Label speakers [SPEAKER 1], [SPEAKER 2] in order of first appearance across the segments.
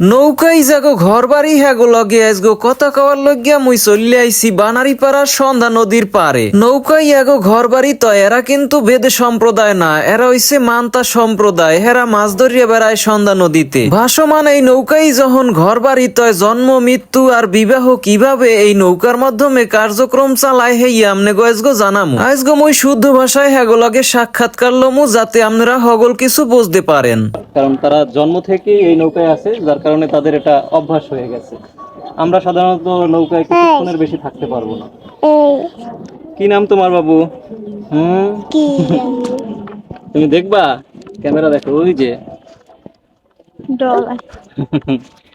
[SPEAKER 1] নৌকাই যাগো ঘর বাড়ি হ্যাগো লগে আইসগো কথা কওয়ার লगिया মুই চললে আইছি বানারি পাড়ার সন্ধ্যা নদীর পারে নৌকাই এগো ঘর বাড়ি তো এরা কিন্তু বেদে সম্প্রদায় না, এরা হইছে মান্তা সম্প্রদায়, হেরা মাছ ধরিয়া বেড়ায় সন্ধ্যা নদীতে। ভাসমান এই নৌকাই যখন ঘর বাড়ি তয়, জন্ম, মৃত্যু আর বিবাহ কীভাবে এই নৌকার মাধ্যমে কার্যক্রম চালায়, হেই আমনে গো জানামু। আইসগো মুই শুদ্ধ ভাষায় হ্যাগো লগে সাক্ষাৎকার লমু, যাতে আপনারা হগল কিছু বুঝতে পারেন।
[SPEAKER 2] কারণ তারা জন্ম থেকেই এই নৌকায় আছে, যার কারণে তাদের এটা অভ্যাস হয়ে গেছে। আমরা সাধারণত নৌকায় কিছুক্ষণের বেশি থাকতে পারব না। কি নাম তোমার বাবু? হুম? তুমি দেখবা? ক্যামেরা দেখো ওই যে।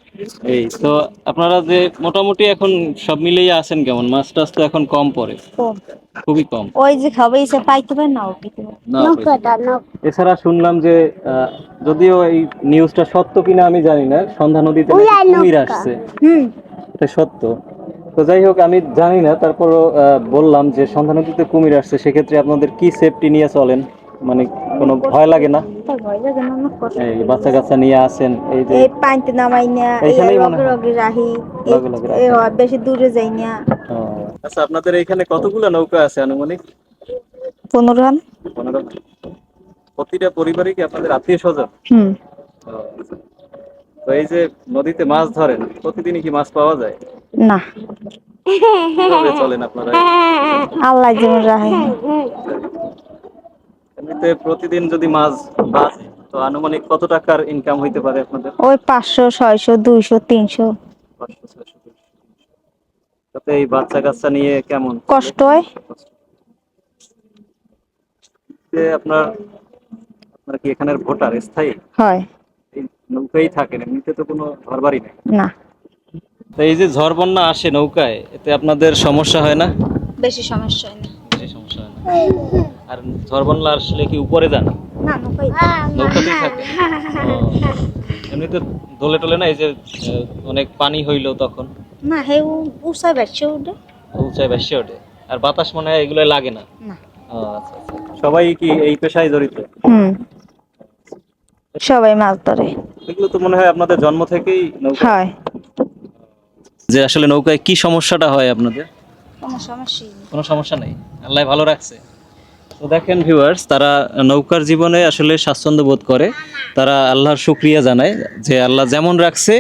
[SPEAKER 2] এই তো আপনারা যে মোটামুটি এখন সব মিলেই আছেন কেমন? মাছ টাছ তো এখন কম পড়ে। খুবই কম।
[SPEAKER 3] ওই যে খাবে এসে পাইতে পারে
[SPEAKER 2] না এছাড়া শুনলাম যে যদিও এই নিউজটা সত্য কিনা আমি জানি না সন্ধ্যা নদীতে কুমির আসছে। এটা সত্য। তো যাই হোক আমি জানি না তারপরও বললাম যে সন্ধ্যা নদীতে কুমির আসছে সেক্ষেত্রে আপনাদের কি সেফটি নিয়ে চলেন? মানে কোনো ভয় লাগে না?
[SPEAKER 3] ভয় লাগে না
[SPEAKER 2] এই বাচ্চা কাচ্চা নিয়ে আসেন এই যে
[SPEAKER 3] এই পানিতে নামাই না এই
[SPEAKER 2] এইখানেই মনে
[SPEAKER 3] রগে রাহি এই-
[SPEAKER 2] রাখি।
[SPEAKER 3] বেশি দূরে যাই না।
[SPEAKER 2] আচ্ছা আপনাদের এইখানে কতগুলো নৌকা আছে আনুমানিক?
[SPEAKER 3] পনেরো রান
[SPEAKER 2] পনেরো প্রতিটা পরিবারে কি আপনাদের আত্মীয় স্বজন
[SPEAKER 3] হুম
[SPEAKER 2] তো এই যে নদীতে মাছ ধরেন প্রতিদিনই কি মাছ পাওয়া যায়?
[SPEAKER 3] না।
[SPEAKER 2] চলেন আপনারা?
[SPEAKER 3] আল্লাহ যেমন রাহে
[SPEAKER 2] এমনিতে প্রতিদিন যদি মাছ বাজে তো আনুমানিক কত টাকার ইনকাম হইতে পারে আপনাদের?
[SPEAKER 3] ওই পাঁচশো ছয়শো দুইশো তিনশো।
[SPEAKER 2] পাঁচশো, ছয়শো। তাতে এই বাচ্চা কাচ্চা নিয়ে কেমন?
[SPEAKER 3] কষ্ট হয়?
[SPEAKER 2] যে আপনার আপনার কি এখানের ভোটার স্থায়ী?
[SPEAKER 3] হয়।
[SPEAKER 2] এই নৌকাই থাকেন এমনিতে তো কোনো ঘর বাড়ি নেই।
[SPEAKER 3] না।
[SPEAKER 2] তো এই যে ঝড় বন্যা আসে নৌকায় এতে আপনাদের সমস্যা হয় না?
[SPEAKER 3] বেশি সমস্যা হয় না।
[SPEAKER 2] বেশি সমস্যা হয় না। আর ঝড় বন্যা আসলে কি উপরে যান
[SPEAKER 3] না?
[SPEAKER 2] নৌকাতেই থাকে। এমনিতে দোলে টোলে না এই যে অনেক পানি হইল তখন?
[SPEAKER 3] না হে
[SPEAKER 2] উঁচায় ভেসে ওঠে। আর বাতাস মনে হয় এগুলো লাগে না?
[SPEAKER 3] না।
[SPEAKER 2] আচ্ছা, আচ্ছা। সবাই কি এই পেশায় জড়িত?
[SPEAKER 3] হুম। সবাই মাছ ধরে।
[SPEAKER 2] এগুলো তো মনে হয় আপনাদের জন্ম থেকেই নৌকা।
[SPEAKER 3] হয়।
[SPEAKER 2] যে আসলে নৌকায় কি সমস্যাটা হয় আপনাদের?
[SPEAKER 3] কোনো সমস্যাই
[SPEAKER 2] কোনো সমস্যা নেই? আল্লাহ ভালো রাখছে? তো দেখেন ভিউয়ার্স তারা নৌকার জীবনে আসলে স্বাচ্ছন্দ্য বোধ করে। তারা আল্লাহর শুক্রিয়া জানায় যে আল্লাহ যেমন রাখছে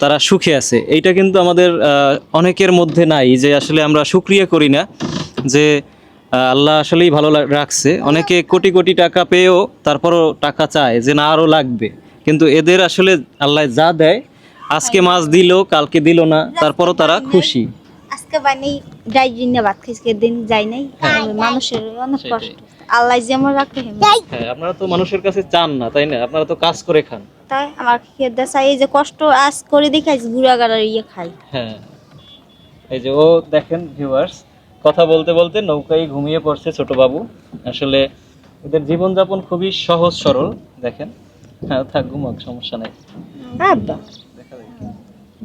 [SPEAKER 2] তারা সুখে আছে। এইটা কিন্তু আমাদের অনেকের মধ্যে নাই যে আসলে আমরা শুক্রিয়া করি না, যে আল্লাহ আসলেই ভালো রাখছে। অনেকে কোটি কোটি টাকা পেয়েও তারপরও টাকা চায় যে না, আরও লাগবে। কিন্তু এদের আসলে আল্লাহ যা দেয়, আজকে মাছ দিল, কালকে দিল না, তারপরও তারা খুশি।
[SPEAKER 3] আজকে বানি যাই ভাত খাইছে দিন যাই নাই মানুষের অনেক কষ্ট। আল্লাহ যেমন রাখে হেমন
[SPEAKER 2] হ্যাঁ আপনারা তো মানুষের কাছে চান না তাই না? আপনারা তো কাজ করে খান।
[SPEAKER 3] তাই আমার চাই এই যে কষ্ট আজ করে ইয়ে খাই।
[SPEAKER 2] হ্যাঁ। এই যে ও দেখেন ভিউয়ার্স কথা বলতে বলতে নৌকায় ঘুমিয়ে পড়ছে ছোট বাবু। আসলে এদের জীবনযাপন খুবই সহজ সরল দেখেন। হ্যাঁ থাক ঘুমাক সমস্যা নাই।
[SPEAKER 3] আব্বা।
[SPEAKER 2] দেখা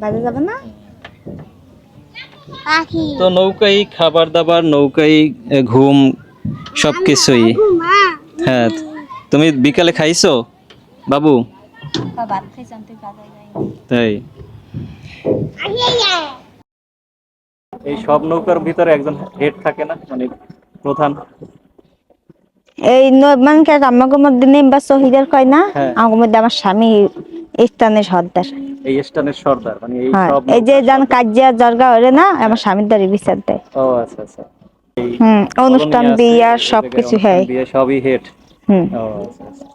[SPEAKER 3] বাজে যাবে না?
[SPEAKER 2] তো নৌকাই খাবার দাবার নৌকাই ঘুম সব কিছুই হ্যাঁ তুমি বিকালে খাইছো? বাবু? তাই এই সব নৌকার ভিতরে একজন হেড থাকে না মানে প্রধান?
[SPEAKER 3] এই ন- মানে কি আমাকে মধ্যে নেমবা শহীদের কয় না?
[SPEAKER 2] হ্যাঁ।
[SPEAKER 3] আমার মধ্যে আমার স্বামী স্থানের সর্দার।
[SPEAKER 2] এই স্টানের সর্দার মানে এই সব
[SPEAKER 3] এই যে যান। কাজিয়া জর্গা হলে না আমার স্বামীর দ্বারা বিচার দেয়।
[SPEAKER 2] ও আচ্ছা আচ্ছা।
[SPEAKER 3] হুম অনুষ্ঠান বিয়া
[SPEAKER 2] এই
[SPEAKER 3] সব
[SPEAKER 2] জায়গায়
[SPEAKER 3] কিছু
[SPEAKER 2] অনুষ্ঠান
[SPEAKER 3] হয়।
[SPEAKER 2] বিয়ে সবই হেড
[SPEAKER 3] হুম।
[SPEAKER 2] ও আচ্ছা আচ্ছা।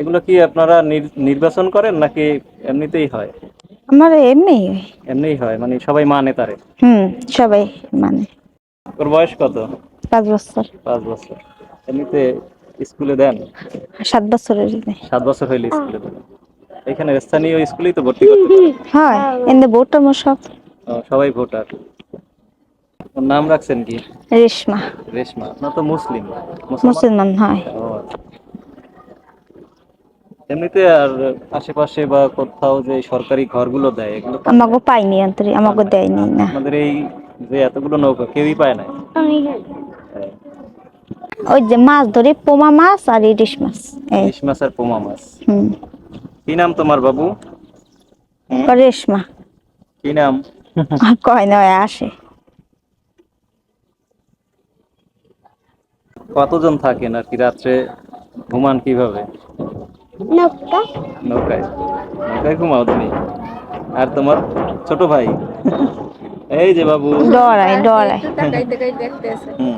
[SPEAKER 2] এগুলো কি আপনারা নির্বাচন করেন নাকি এমনিতেই হয়?
[SPEAKER 3] আমার এমনি
[SPEAKER 2] এমনিই হয় মানে সবাই মানে তারে?
[SPEAKER 3] হুম সবাই মানে।
[SPEAKER 2] ওর বয়স কত?
[SPEAKER 3] পাঁচ বছর।
[SPEAKER 2] পাঁচ বছর। এমনিতে স্কুলে দেন?
[SPEAKER 3] সাত বছরের।
[SPEAKER 2] সাত বছর হইলে স্কুলে দেন। এখানে স্থানীয় স্কুলেই তো ভর্তি করতে পারেন
[SPEAKER 3] হয় এনে বউটা মোর সব
[SPEAKER 2] সবাই ভোটার। ওর নাম রাখছেন কি?
[SPEAKER 3] রেশমা।
[SPEAKER 2] রেশমা। আপনার তো মুসলিম। মুসলমান?
[SPEAKER 3] হয়।
[SPEAKER 2] এমনিতে আর আশেপাশে বা কোথাও যে সরকারি ঘরগুলো দেয় এগুলো তো
[SPEAKER 3] আমাকে পাইনি অন্তরে আমাকে দেয়নি না।
[SPEAKER 2] আমাদের এই যে এতগুলো নৌকা কেউই পায় না
[SPEAKER 3] ওই যে মাছ ধরে পোমা মাছ আর ইলিশ মাছ
[SPEAKER 2] ইলিশ মাছ আর পোমা মাছ।
[SPEAKER 3] হুম।
[SPEAKER 2] কি নাম তোমার বাবু?
[SPEAKER 3] রেশমা।
[SPEAKER 2] কি নাম?
[SPEAKER 3] কয় নয় আসে।
[SPEAKER 2] কতজন থাকেন আর কি রাত্রে? ঘুমান কীভাবে? নৌকায়। নৌকায়? ঘুমাও তুমি? আর তোমার ছোট ভাই? এই যে বাবু।
[SPEAKER 3] ডরাই ডরাই
[SPEAKER 2] হুম।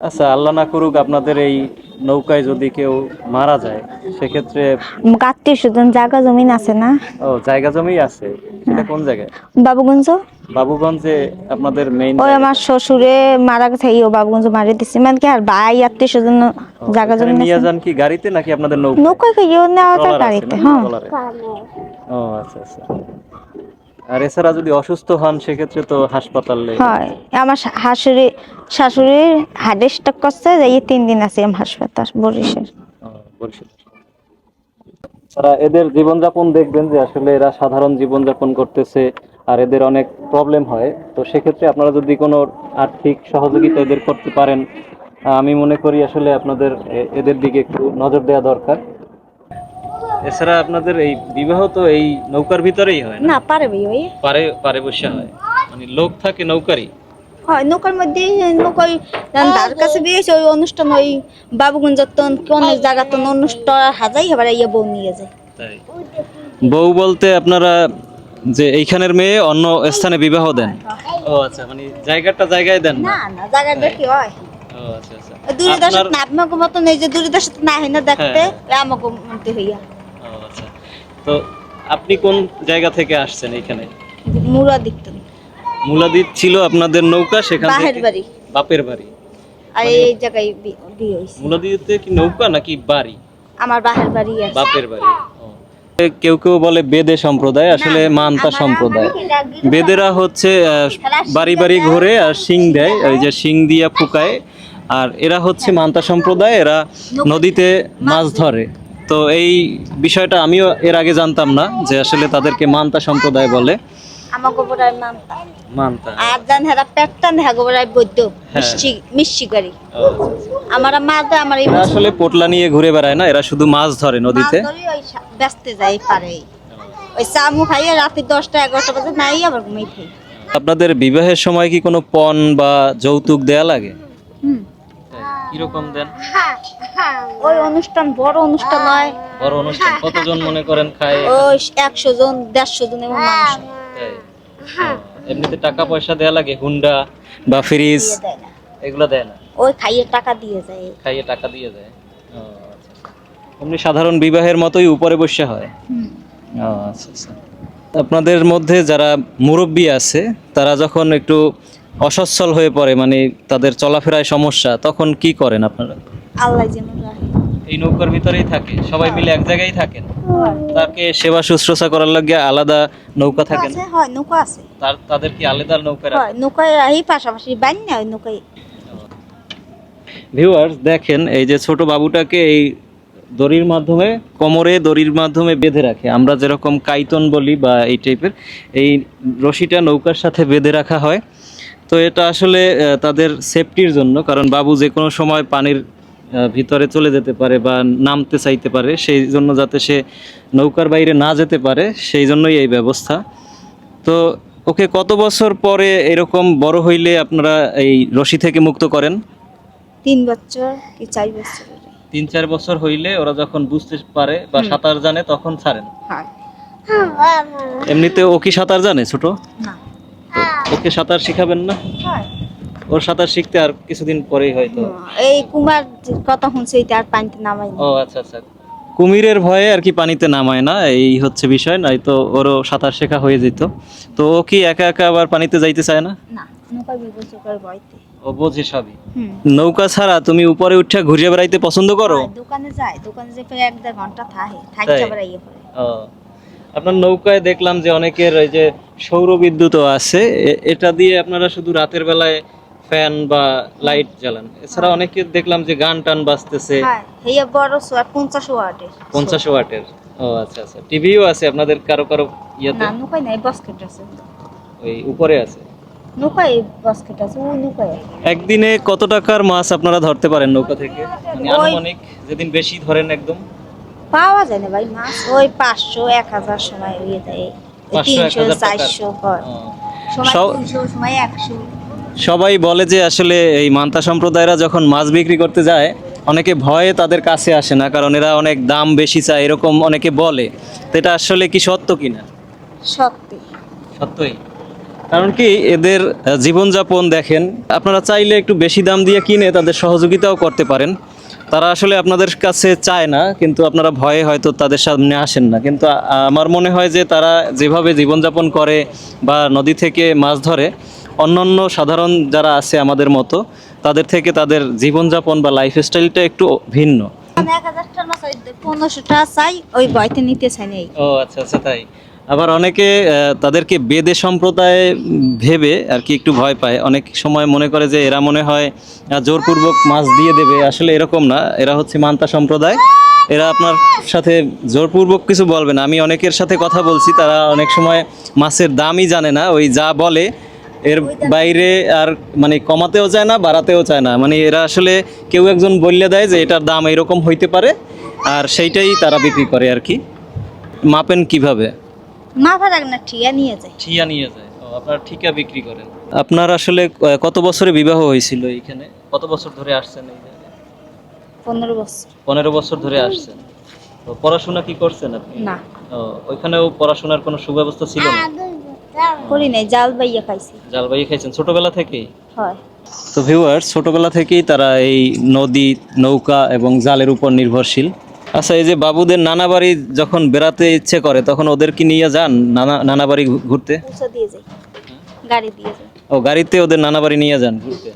[SPEAKER 2] আচ্ছা আল্লাহ না করুক আপনাদের এই নৌকায় যদি কেউ মারা যায় সেক্ষেত্রে
[SPEAKER 3] আত্মীয় স্বজন জায়গা জমিন আছে না?
[SPEAKER 2] ও জায়গা জমি আছে। সেটা কোন জায়গায়?
[SPEAKER 3] বাবুগঞ্জ?
[SPEAKER 2] বাবুগঞ্জে আপনাদের মেইন
[SPEAKER 3] ওই আমার শ্বশুরে মারা গেছে এই ও বাবুগঞ্জ মারি দিছে। মানে কি আর ভাই আত্মীয় স্বজন জায়গা জমিন
[SPEAKER 2] নিয়ে যান কি গাড়িতে নাকি আপনাদের নৌকা
[SPEAKER 3] নৌকায় খাইও নেওয়া যায়
[SPEAKER 2] আছে
[SPEAKER 3] গাড়িতে? হ্যাঁ।
[SPEAKER 2] ও আচ্ছা আচ্ছা। আর এছাড়া যদি অসুস্থ হন সেক্ষেত্রে তো হাসপাতালে
[SPEAKER 3] হয় আমার শাশুড়ি শাশুড়ির হার্ট স্ট্রোক করছে যে এই তিন দিন আছে আমার হাসপাতাল বরিশাল।
[SPEAKER 2] ও, তারা এদের জীবনযাপন দেখবেন যে আসলে এরা সাধারণ জীবনযাপন করতেছে আর এদের অনেক প্রবলেম হয়। তো সেক্ষেত্রে আপনারা যদি কোনো আর্থিক সহযোগিতা এদের করতে পারেন আমি মনে করি আসলে আপনাদের এদের দিকে একটু নজর দেওয়া দরকার। এছাড়া আপনাদের এই বিবাহ তো এই নৌকার ভিতরেই হয় না?
[SPEAKER 3] না পারবে ওই
[SPEAKER 2] পারে পারে বসে হয়। মানে লোক থাকে নৌকারই।
[SPEAKER 3] হয় নৌকার মধ্যে নৌকায় ধার কাছে দিয়েছে ওই অনুষ্ঠান ওই বাবুগঞ্জ অনেক জায়গা তো অনুষ্ঠান হাজাই এবার ইয়ে বউ নিয়ে যায়।
[SPEAKER 2] তাই। বউ বলতে আপনারা যে এইখানের মেয়ে অন্য স্থানে বিবাহ দেন? ও আচ্ছা মানে জায়গাটা জায়গায় দেন না?
[SPEAKER 3] না জায়গা দেখি হয়।
[SPEAKER 2] ও আচ্ছা আচ্ছা।
[SPEAKER 3] দূরে দেশের
[SPEAKER 2] আপনার-
[SPEAKER 3] মতন এই যে দূরে দেশের না হয় না দেখতে
[SPEAKER 2] হ্যাঁ।
[SPEAKER 3] আমাকে মধ্যে হইয়া।
[SPEAKER 2] তো আপনি কোন জায়গা থেকে আসছেন এখানে?
[SPEAKER 3] মুরা দেখতে
[SPEAKER 2] মুলাদিত ছিল আপনাদের নৌকা সেখান
[SPEAKER 3] বাহের
[SPEAKER 2] থেকে
[SPEAKER 3] বাড়ি।
[SPEAKER 2] বাপের বাড়ি।
[SPEAKER 3] আর এই জায়গায় বি- বিয়ে হয়েছে।
[SPEAKER 2] মুলাদিতে কি নৌকা নাকি বাড়ি?
[SPEAKER 3] আমার বাহের বাড়ি আছে।
[SPEAKER 2] বাপের বাড়ি ও। কেউ কেউ বলে বেদে সম্প্রদায় আসলে মান্তা সম্প্রদায়। বেদেরা হচ্ছে আহ, বাড়ি বাড়ি ঘুরে আর শিং দেয় ওই যে শিং দিয়া ফুকায়। আর এরা হচ্ছে মান্তা সম্প্রদায় এরা নদীতে মাছ ধরে। তো এই বিষয়টা আমিও এর আগে জানতাম না যে আসলে তাদেরকে মান্তা সম্প্রদায় বলে।
[SPEAKER 3] আমাকে বড়াই মানতা।
[SPEAKER 2] মান্তা।
[SPEAKER 3] আর জান হেরা পেটটান হেগো বড়াই বৈদ্য
[SPEAKER 2] হ্যাঁ।
[SPEAKER 3] মিষ্টি মিষ্টি গাড়ি
[SPEAKER 2] ও।
[SPEAKER 3] আমার মা তো আমার এই
[SPEAKER 2] আসলে পোটলা নিয়ে ঘুরে বেড়ায় না এরা শুধু মাছ ধরে নদীতে।
[SPEAKER 3] ওই ব্যস্তে যাই পারে। ওই চামু খাইয়ে রাতে দশটা এগারোটা বাজে নাই আবার ঘুমাই খাই
[SPEAKER 2] আপনাদের বিবাহের সময় কি কোনো পণ বা যৌতুক দেয়া লাগে?
[SPEAKER 3] হুম।
[SPEAKER 2] কীরকম দেন?
[SPEAKER 3] ওই অনুষ্ঠান বড় অনুষ্ঠান হয়।
[SPEAKER 2] বড় অনুষ্ঠান। কতজন মনে করেন খায়?
[SPEAKER 3] ওই একশো জন দেড়শো জন এমন মানুষ। হয়।
[SPEAKER 2] এমনিতে টাকা পয়সা দেয়া লাগে? হুন্ডা বা ফ্রিজ? এগুলো দেয় না?
[SPEAKER 3] ওই খাইয়ে টাকা দিয়ে যায়
[SPEAKER 2] খাইয়ে টাকা দিয়ে ও, আচ্ছা, আচ্ছা। এমনি সাধারণ বিবাহের মতোই উপরে বসে হয়? আচ্ছা আচ্ছা। আপনাদের মধ্যে যারা মুরব্বী আছে তারা যখন একটু অসচ্ছল হয়ে পড়ে মানে তাদের চলাফেরায় সমস্যা তখন কি করেন আপনারা?
[SPEAKER 3] যেমন রাখে।
[SPEAKER 2] এই নৌকার ভিতরেই থাকে সবাই মিলে এক জায়গায় থাকেন। তাকে সেবা শুশ্রূষা করার লাগে আলাদা নৌকা থাকে না?
[SPEAKER 3] হয় নৌকা আছে।
[SPEAKER 2] তার তাদের কি আলাদা নৌকা
[SPEAKER 3] হয় নৌকায় এই পাশাপাশি বান না ওই নৌকায়।
[SPEAKER 2] ভিউয়ার্স দেখেন এই যে ছোট বাবুটাকে এই দড়ির মাধ্যমে কোমরে দড়ির মাধ্যমে বেঁধে রাখে। আমরা যেরকম কাইতন বলি বা এই টাইপের এই রশিটা নৌকার সাথে বেঁধে রাখা হয়। তো এটা আসলে তাদের সেফটির জন্য কারণ বাবু যে কোনো সময় পানির ভিতরে চলে যেতে পারে বা নামতে চাইতে পারে সেই জন্য যাতে সে নৌকার বাইরে না যেতে পারে সেই জন্যই এই ব্যবস্থা। তো ওকে কত বছর পরে এরকম বড় হইলে আপনারা এই রশি থেকে মুক্ত করেন?
[SPEAKER 3] তিন বছর কি চার বছর
[SPEAKER 2] তিন চার বছর হইলে ওরা যখন বুঝতে পারে বা সাঁতার জানে তখন ছাড়েন? এমনিতে ও কি সাঁতার জানে ছোট? ওকে সাঁতার শিখাবেন না?
[SPEAKER 3] হয়।
[SPEAKER 2] ওর সাঁতার শিখতে আর কিছুদিন পরেই হয়তো।
[SPEAKER 3] এই কুমার কথা শুনছে এটা আর পানিতে নামাই
[SPEAKER 2] ও আচ্ছা আচ্ছা। কুমিরের ভয়ে আর কি পানিতে নামায় না এই হচ্ছে বিষয় নাই তো ওরও সাঁতার শেখা হয়ে যেত। তো ও কি একা একা আবার পানিতে যাইতে চায় না? ও বোঝে সবই। নৌকা ছাড়া তুমি উপরে উঠে ঘুরে বেড়াইতে পছন্দ করো?
[SPEAKER 3] দোকানে যায় দোকানে যে এক দেড় ঘণ্টা থাকে থাকতে ইয়ে
[SPEAKER 2] ও। আপনার নৌকায় দেখলাম যে অনেকের ওই যে সৌর বিদ্যুৎও আছে এটা দিয়ে আপনারা শুধু রাতের বেলায় ফ্যান বা লাইট জ্বালান। এছাড়া অনেকে দেখলাম যে গান টান বাজতেছে।
[SPEAKER 3] হ্যাঁ হেয়া বড় ওয়াটের
[SPEAKER 2] পঞ্চাশ ওয়াটের। ও আচ্ছা আচ্ছা। টিভিও আছে আপনাদের কারও কারও ইয়েতে?
[SPEAKER 3] না নৌকায় নাই বাস্কেট আছে।
[SPEAKER 2] ওই উপরে আছে?
[SPEAKER 3] নৌকায় বাস্কেট আছে ও নৌকায়
[SPEAKER 2] একদিনে কত টাকার মাছ আপনারা ধরতে পারেন নৌকা থেকে? মানে আনুমানিক যেদিন বেশি ধরেন একদম?
[SPEAKER 3] পাওয়া যায় না ভাই মাছ ওই পাঁচশো এক হাজার সময় ইয়ে দেয়।
[SPEAKER 2] 500, 1000
[SPEAKER 3] হয় সময় সময় একশো।
[SPEAKER 2] সবাই বলে যে আসলে এই মান্তা সম্প্রদায়রা যখন মাছ বিক্রি করতে যায় অনেকে ভয়ে তাদের কাছে আসে না কারণ এরা অনেক দাম বেশি চায় এরকম অনেকে বলে। তো এটা আসলে কি সত্য কিনা?
[SPEAKER 3] সত্যি।
[SPEAKER 2] সত্যই। কারণ কি এদের জীবনযাপন দেখেন আপনারা চাইলে একটু বেশি দাম দিয়ে কিনে তাদের সহযোগিতাও করতে পারেন। তারা আসলে আপনাদের কাছে চায় না কিন্তু আপনারা ভয়ে হয়তো তাদের সামনে আসেন না। কিন্তু আমার মনে হয় যে তারা যেভাবে জীবনযাপন করে বা নদী থেকে মাছ ধরে অন্যান্য সাধারণ যারা আছে আমাদের মতো তাদের থেকে তাদের জীবনযাপন বা লাইফস্টাইলটা একটু ভিন্ন। ও আচ্ছা আচ্ছা তাই। আবার অনেকে তাদেরকে বেদে সম্প্রদায় ভেবে আর কি একটু ভয় পায়। অনেক সময় মনে করে যে এরা মনে হয় জোরপূর্বক মাছ দিয়ে দেবে। আসলে এরকম না। এরা হচ্ছে মান্তা সম্প্রদায়। এরা আপনার সাথে জোরপূর্বক কিছু বলবে না। আমি অনেকের সাথে কথা বলছি তারা অনেক সময় মাছের দামই জানে না। ওই যা বলে এর বাইরে আর মানে কমাতেও চায় না বাড়াতেও চায় না। মানে এরা আসলে কেউ একজন বললে দেয় যে এটার দাম এরকম হইতে পারে আর সেইটাই তারা বিক্রি করে আর কি। মাপেন কীভাবে?
[SPEAKER 3] মাথা রাখ না ঠিয়া নিয়ে যায়।
[SPEAKER 2] ঠিয়া নিয়ে যায়। ও আপনার ঠিকা বিক্রি করেন। আপনার আসলে কত বছরে বিবাহ হয়েছিল এইখানে? কত বছর ধরে আসছেন এই
[SPEAKER 3] পনেরো বছর।
[SPEAKER 2] পনেরো বছর ধরে আসছেন। তো পড়াশোনা কি করছেন আপনি?
[SPEAKER 3] না।
[SPEAKER 2] ও ওইখানেও পড়াশোনার কোনো সুব্যবস্থা ছিল না?
[SPEAKER 3] করি নাই জাল বাইয়া খাইছি।
[SPEAKER 2] জালবাই খাইছেন ছোটবেলা থেকেই?
[SPEAKER 3] হয়।
[SPEAKER 2] তো ভিউয়ার্স ছোটবেলা থেকেই তারা এই নদী নৌকা এবং জালের উপর নির্ভরশীল। আচ্ছা এই যে বাবুদের নানা বাড়ি যখন বেড়াতে ইচ্ছে করে তখন ওদের কি নিয়ে যান নানা নানা বাড়ি ঘুরতে?
[SPEAKER 3] পৌঁছা দিয়ে যাই। গাড়ি দিয়ে যাই।
[SPEAKER 2] ও গাড়িতে ওদের নানা বাড়ি নিয়ে যান ঘুরতে?